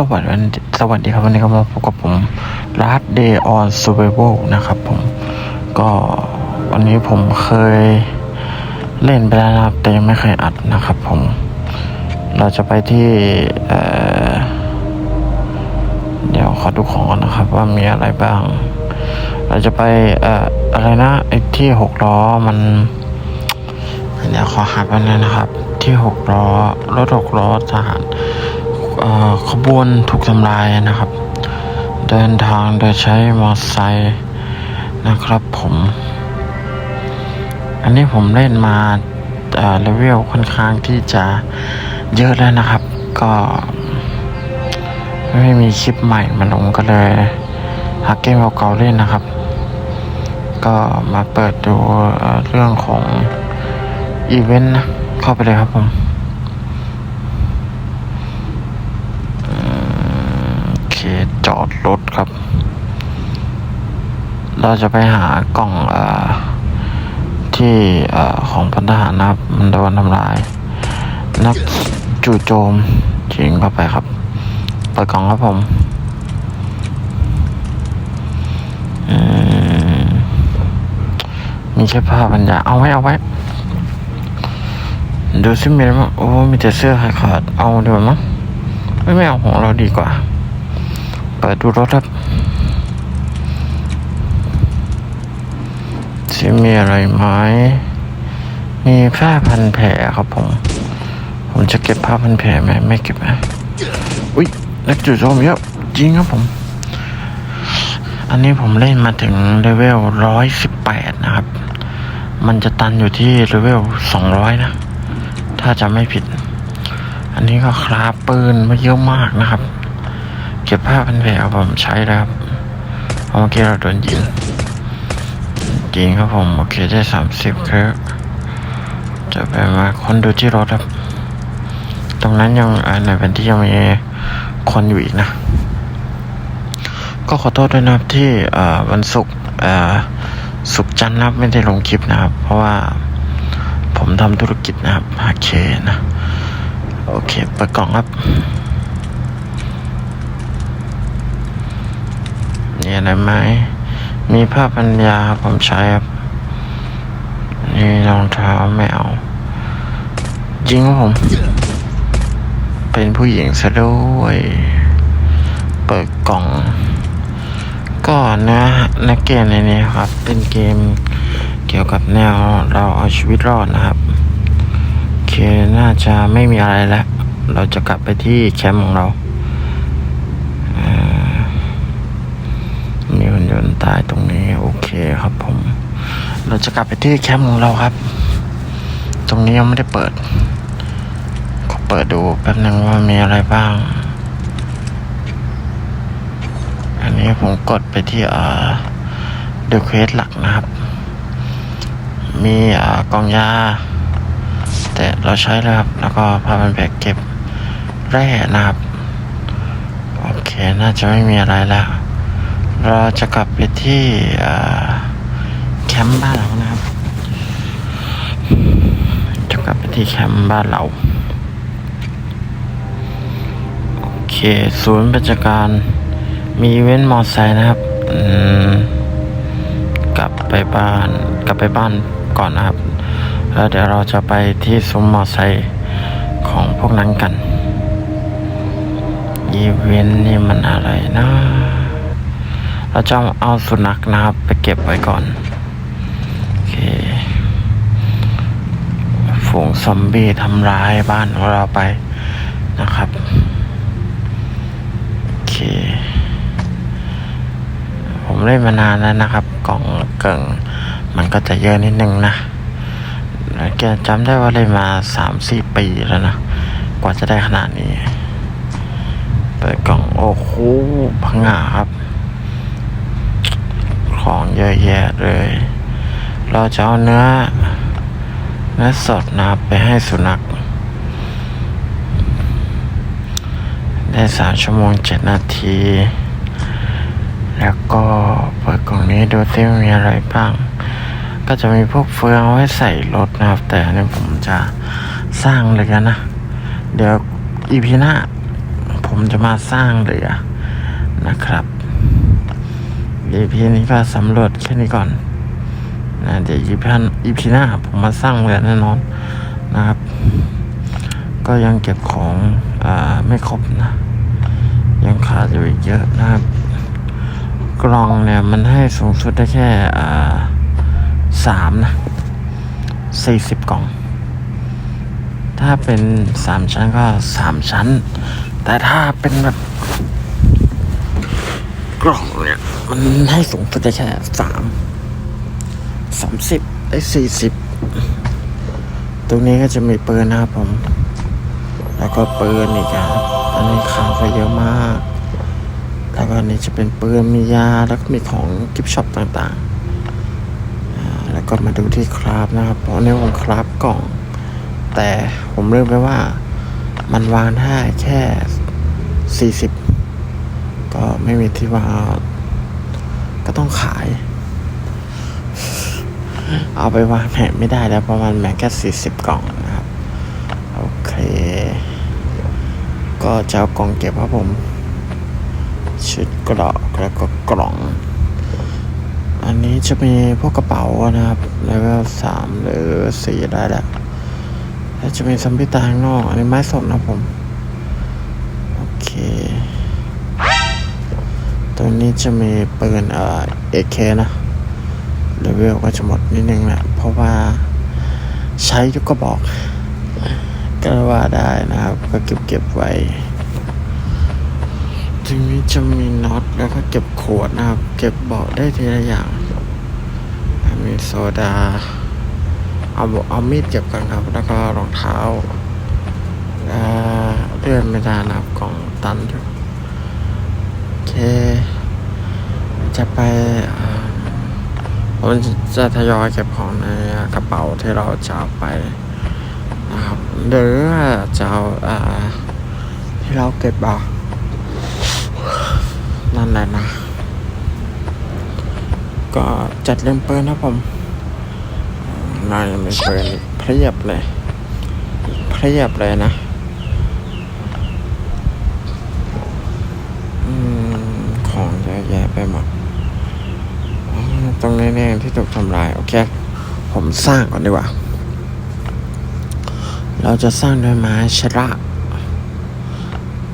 สวัสดีสวัสดีครับวันนี้ก็มาพบกับผมรัด Day on Survival นะครับผมก็วันนี้ผมเคยเล่นไปแล้วนะครับแต่ยังไม่เคยอัดนะครับผม เราจะไปที่เเดี๋ยวขอดูของก่อนนะครับ ว่ามีอะไรบ้าง เราจะไปเอ่ออะไรนะไอ้ที่หกล้อมันเดี๋ยวขอหาไปบนึงนะครับ ที่หกล้อรถหกล้อทหาร ขบวนถูกทำลายนะครับ เดินทางโดยใช้มอเตอร์ไซค์นะครับผม อันนี้ผมเล่นมาเลเวลค่อนข้างที่จะเยอะแล้วนะครับ ก็ไม่มีคลิปใหม่มาลงก็เลยหาเกมเก่าๆเล่นนะครับ ก็มาเปิดดูเอ่อเรื่องของอีเวนต์เข้าไปเลยครับผมอืมโอเคจอด รถครับ เราจะไปหากล่องอที่อของพลทหารนะครับ มันโดนทำลาย นักจู่โจมยิงเข้าไปครับ เปิดกล่องครับผมมีแค่ผ้าพันยาเอาไว้เอาไว้ ดูซิมีอะไรบ้างโอ้ มีแต่เสื้อขาด เอาดีกว่ามั้งไม่ไม่เอาของเราดีกว่า เปิดดูรถครับซิมีอะไรไหมมีผ้าพันแผลครับผม ผมจะเก็บผ้าพันแผลไหมไม่เก็บนะอุ้ยนักจู่โจมเยอะจริงครับผม อันนี้ผมเล่นมาถึงเลเวลร้อยสิบแปดนะครับ มันจะตันอยู่ที่เลเวลสองร้อยนะ ถ้าจะไม่ผิด อันนี้ก็คราฟปืนมาเยอะมากนะครับ เก็บผ้าพันแผลผมใช้แล้วครับเพราะเมื่อกี้เราโดนยิงยิงครับผม โอเคได้สามสิบครับจะไปมาคนดูที่รถครับ ตรงนั้นยังอ่าในเป็นที่ยังมีคนอยู่อีกนะ ก็ขอโทษด้วยนะครับที่อ่อวันศุกร์อ่อศุกร์จันทร์นับไม่ได้ลงคลิปนะครับ เพราะว่าผมทำธุรกิจนะครับโอเคนะ โอเคเปิดกล่องครับ อะไรไหม มีผ้าปัญญาครับผมใช้ครับ นี่รองเท้าไม่เอาจริงครับผม เป็นผู้หญิงซะด้วย เปิดกล่อง ก็เนื้อเนื้อเกมในนี้ครับ เป็นเกมเกี่ยวกับแนวเราเอาชีวิตรอดนะครับโอเคน่าจะไม่มีอะไรแล้ว เราจะกลับไปที่แคมป์ของเราเอ่อมี หุ่นยนต์ตายตรงนี้โอเคครับผม เราจะกลับไปที่แคมป์ของเราครับ ตรงนี้ยังไม่ได้เปิดขอเปิดดูแป๊บนึงว่ามีอะไรบ้าง อันนี้ผมกดไปที่เอ่อเดอะเควสหลักนะครับ มีอ่อกองยา แต่เราใช้แล้วครับ แล้วก็พาพันแบกเก็บแร่นะครับ โอเค น่าจะไม่มีอะไรแล้ว เราจะกลับไปที่แคมป์บ้านเรานะครับ จะกลับไปที่แคมป์บ้านเรา โอเค ศูนย์ราชการมีเว้นต์มอไซค์นะครับกลับไปบ้าน กลับไปบ้านก่อนนะครับ แล้วเดี๋ยวเราจะไปที่ซุ้มมอไซค์ของพวกนั้นกัน อีเวนต์นี่มันอะไรนะ เราจะเอาสุนัขนะครับ ไปเก็บไว้ก่อน โอเค ฝูงซอมบี้ทำร้ายบ้านของเราไปนะครับ โอเค ผมเล่นมานานแล้วนะครับ กล่องเก่ง มันก็จะเยอะนิดนึงนะแกจำได้ว่าเล่นมาสามสี่ปีแล้วนะ กว่าจะได้ขนาดนี้ เปิดกล่อง โอ้โหพังงาครับ ของเยอะแยะเลย เราจะเอาเนื้อเนื้อสดนับไปให้สุนัข ได้สามชั่วโมงเจ็ดนาที แล้วก็เปิดกล่องนี้ดูซิมีอะไรบ้าง ก็จะมีพวกเฟืองไว้ใส่รถนะครับ แต่อันนี้ผมจะสร้างเลยกันนะ เดี๋ยวอีพีหน้าผมจะมาสร้างเรือนะครับ EP นี้ก็สำรวจแค่นี้ก่อนนะเดี๋ยว EP น EP หน้าผมมาสร้างเรือแน่นอนนะครับ ก็ยังเก็บของอ่าไม่ครบนะ ยังขาดอยู่อีกเยอะนะครับ กล่องเนี่ยมันให้สูงสุดได้แค่อ่าสามนะสี่สิบกล่อง ถ้าเป็นสามชั้นก็สามชั้น แต่ถ้าเป็นแบบ กล่องเนี่ยมันให้สูงสุดได้แค่สามสามสิบได้สี่สิบตรงนี้ก็จะมีปืนนะครับผม แล้วก็ปืนอีกครับอันนี้ขาวไปเยอะมาก แล้วก็อันนี้จะเป็นปืนมียาแล้วก็มีของกิฟช็อปต่างๆอ่าแล้วก็มาดูที่คราฟนะครับ เพราะในวงคราฟกล่อง แต่ผมเลือกไปว่ามันวางได้แค่ 40 ก็ไม่มีที่วาก็ต้องขาย เอาไปวางแผนไม่ได้แล้วเพราะมันแม้แค่40กล่องนะครับ โอเค ก็จะเอากล่องเก็บครับผม ชุดกราะแล้วก็กล่อง อันนี้จะมีพวกกระเป๋านะครับแล้วก็สามหรือสี่ได้แล้วแล้วจะมีซัมพิตาข้างนอก อันนี้ไม้สดนะผม โอเค ตัวนี้จะมีปืนเอ่อเอเคนะเลเวลก็จะหมดนิดนึงแหละเพราะว่าใช้ทุกกระบอกก็ว่าได้นะครับ ก็เก็บเก็บไว้ทีนี้จะมีน็อตแล้วก็เก็บขวดนะครับ เก็บเบาะได้ทีละอย่าง มีโซดา เอาเบาะเอามีดเก็บกันครับ แล้วก็รองเท้าเลื่อนไม่ได้นะครับกล่องตันอยู่ จะไปผมจะทยอยเก็บของในกระเป๋าที่เราจะเอาไปนะครับหรือจะเอาอที่เราเก็บเบานั่นแหละนะ ก็จัดเล่มปืนนะผมนายมีปืนเพียบเลยเพียบเลยนะ อืม ของเยอะแยะ ไปหมดอ๋อตรงนี้เนี่ยที่ถูกทำลาย โอเค ผมสร้างก่อนดีกว่า เราจะสร้างด้วยไม้ชระ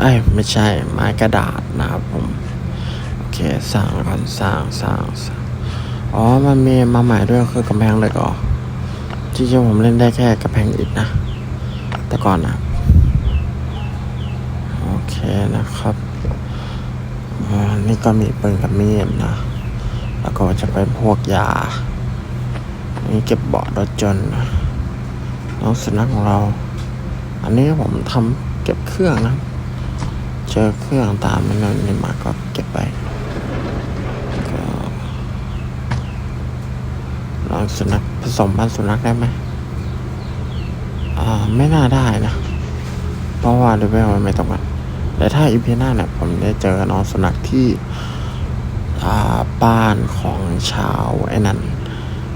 เอ้ยไม่ใช่ไม้กระดาษนะครับผม โอเค สร้างก่อนสร้างสร้างสร้างอ๋อ มันมีมาใหม่ด้วยคือกำแพงเล็กอ๋อจริงๆผมเล่นได้แค่กำแพงอิฐนะ แต่ก่อนนะโอเคนะครับ นี่ก็มีปืนกับมีดนะ แล้วก็จะเป็นพวกยา นี่เก็บเบาะรถจนต์น้องสุนัขของเรา อันนี้ผมทำเก็บเครื่องนะ เจอเครื่องตามมันนี่มาก็เก็บไปก็ลองสุนัขผสมพันธุ์สุนัขได้ไหมอ่าไม่น่าได้นะ เพราะว่าเลเวลมันไม่ตรงกัน แต่ถ้าอีพีหน้าเนี่ยผมได้เจอน้องสุนัขที่บ้านของชาวไอ้นั่น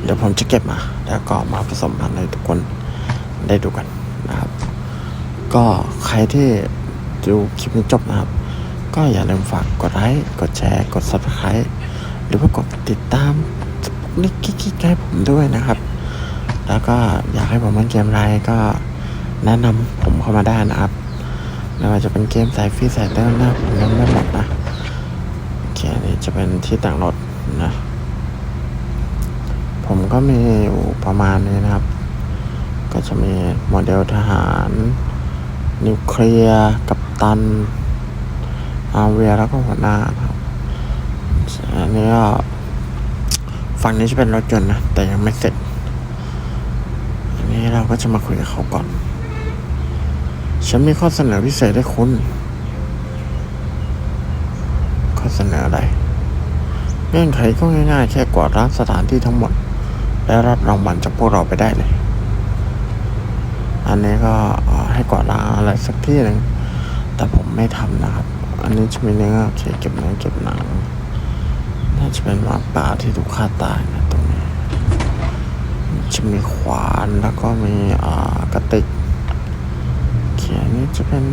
เดี๋ยวผมจะเก็บมา แล้วก็มาผสมพันธุ์ให้ทุกคนได้ดูกันนะครับ ก็ใครที่ดูคลิปนี้จบนะครับ ก็อย่าลืมฝากกดไลค์กดแชร์ กด subscribe หรือว่ากดติดตามนี่กิ๊กๆให้ผมด้วยนะครับ แล้วก็อยากให้ผมเล่นเกมอะไรก็แนะนำผมเข้ามาได้นะครับ ไม่ว่าจะเป็นเกมสายฟรีสายเติมนะผมเล่นไม่หมดนะโอเคอันนี้จะเป็นที่ต่างรถนะ ผมก็มีอยู่ประมาณนี้นะครับ ก็จะมีโมเดลทหาร นิวเคลียร์กับตัน อาเวียแล้วก็หัวหน้าครับอันนี้ก็ฝั่งนี้จะเป็นรถยนต์นะ แต่ยังไม่เสร็จ อันนี้เราก็จะมาคุยกับเขาก่อน ฉันมีข้อเสนอพิเศษให้คุณ ข้อเสนออะไร เงื่อนไขก็ง่ายๆ แค่กวาดล้างสถานที่ทั้งหมด และรับรางวัลจากพวกเราไปได้เลย อันนี้ก็ให้กวาดล้างอะไรสักที่หนึ่ง แต่ผมไม่ทำนะครับ อันนี้จะมีเนื้อโอเคเก็บเนื้อเก็บหนัง น่าจะเป็นหมาป่าที่ถูกฆ่าตายนะตรงนี้ จะมีขวานแล้วก็มีกระติก อเคอันนี้จะเป็น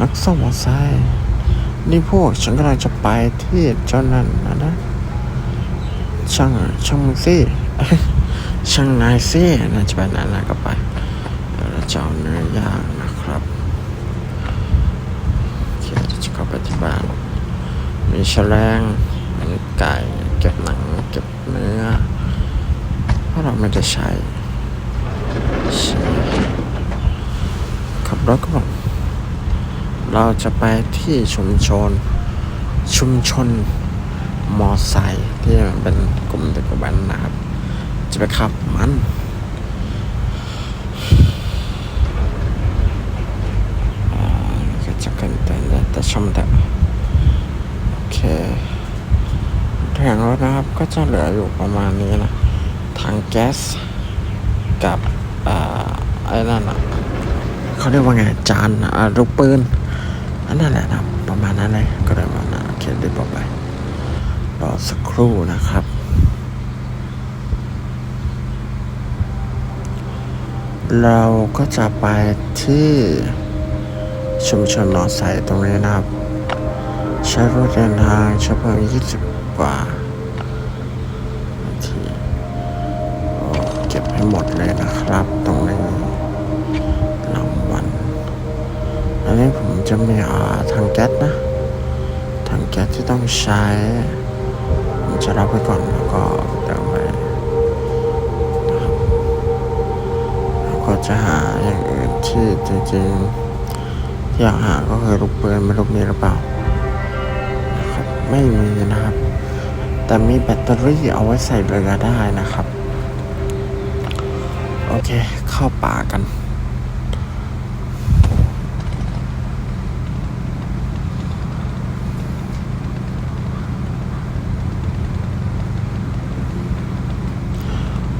นักซ่อมมอเตอร์ไซค์นี่พวกฉันกำลังจะไปที่เจ้านั่นนะนะช่างช่างมึงสิช่างนายสิน่าจะไปไหนนะก็ไปเราจะเอาเนื้อย่างนะครับเคเดี๋ยวจะเข้าไปที่บ้านมีแฉลงมีไก่เก็บหนังเก็บเนื้อเพราะเราไม่ได้ใช้ ใช่ขับรถก็บอกเราจะไปที่ชุมชน ชุมชนมอไซค์ที่มันเป็นกลุ่มเด็กแว้นนะครับ จะไปขับมันอ่าก็จะกันแต่แต่ชมแต่โอเคแผงรถนะครับก็จะเหลืออยู่ประมาณนี้นะ ทางแก๊สกับอ่าไอ้นั่นอะ เขาเรียกว่าไงจานอาลูกปืนอันนั้นแหละนะประมาณนั้นเลยก็ได้ประมานั้นโอเคเดี๋ยบอกไปรอสักครู่นะครับ เราก็จะไปที่ชุมชนหนองไสตรงนี้นะครับ ใช้รถเดินทางใช้เพียง20กว่านาทีเก็บให้หมดเลยนะครับตรง จะมีอ่าทางแก๊สนะทางแก๊สที่ต้องใช้ผมจะรับไว้ก่อนแล้วก็เติมไปแล้วก็จะหาอย่างอื่นที่จริงๆที่อยากหาก็คือลูกปืนไม่รู้มีหรือเปล่านะครับไม่มีนะครับ แต่มีแบตเตอรี่เอาไว้ใส่เรือได้นะครับ โอเค เข้าป่ากัน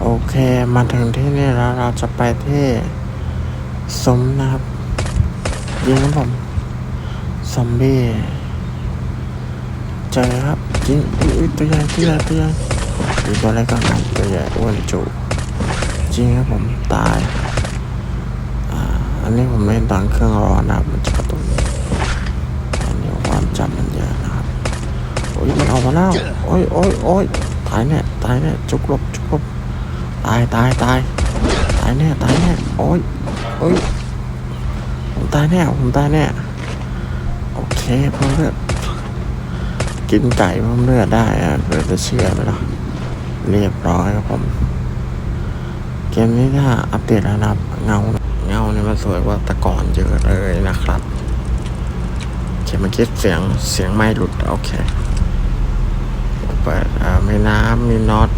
โอเค มาถึงที่นี่แล้วเราจะไปที่ซุ้มนะครับ ยิงครับผม ซอมบี้เจอครับยิงอุ๊ยตุยตัวใหญ่ตัวใหญ่ตัวใหญ่ดูตัวเล็กก่อนครับตัวใหญ่อ้วนจุจริงครับผมตายอ่าอันนี้ผมเล่นตอนเครื่องร้อนนะครับมันจะกระตุกอันนี้ความจำมันเยอะนะครับโอ้ยมันออกมาแล้วโอ้ยโอ้ยโอ้ยตายเนี่ยตายเนี่ยจุกลบจุกลบ ตายตายตายตายแน่ตายแน่โอ้ยโอ้ยผมตายแน่ผมตายแน่โอเคเพิ่มเลือดกินไก่เพิ่มเลือดได้อะเพื่อจะเชื่อไหมล่ะเรียบร้อยครับผม เกมนี้ถ้าอัปเดตแล้วนะครับเงาเงาเนี่ยมันสวยกว่าแต่ก่อนเยอะเลยนะครับโอเคเมื่อกี้เสียงเสียงไม่หลุดโอเคเปิดอ่ามีน้ำมีน็อต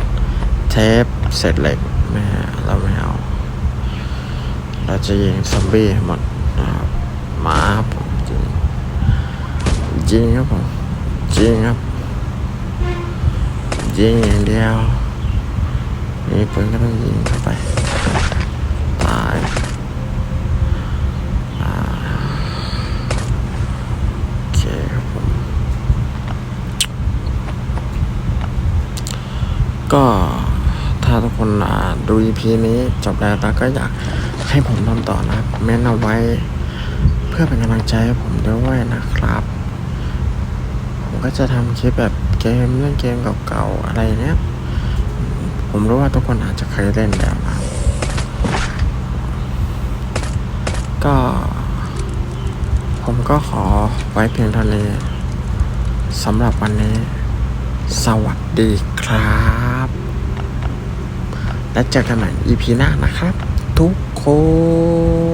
เทปเศษเหล็กไม่เราไม่เอา เราจะยิงซอมบี้หมดนะครับหมาครับผมยิงยิงครับผมยิงครับยิงอย่างเดียวมีปืนก็ต้องยิงเข้าไปตายอ่าโอเคครับผมก็ คนดู EP นี้จบแล้วแล้วก็อยากให้ผมทำต่อนะครับเม้นเอาไว้ เพื่อเป็นกำลังใจให้ผมด้วยนะครับ ผมก็จะทำคลิปแบบเกมเล่นเกมเก่าๆอะไรเนี้ย ผมรู้ว่าทุกคนอาจจะเคยเล่นแล้วนะก็ ผมก็ขอไว้เพียงเท่านี้สำหรับวันนี้ สวัสดีครับ และเจอกันใหม่ EP หน้านะครับ ทุกคน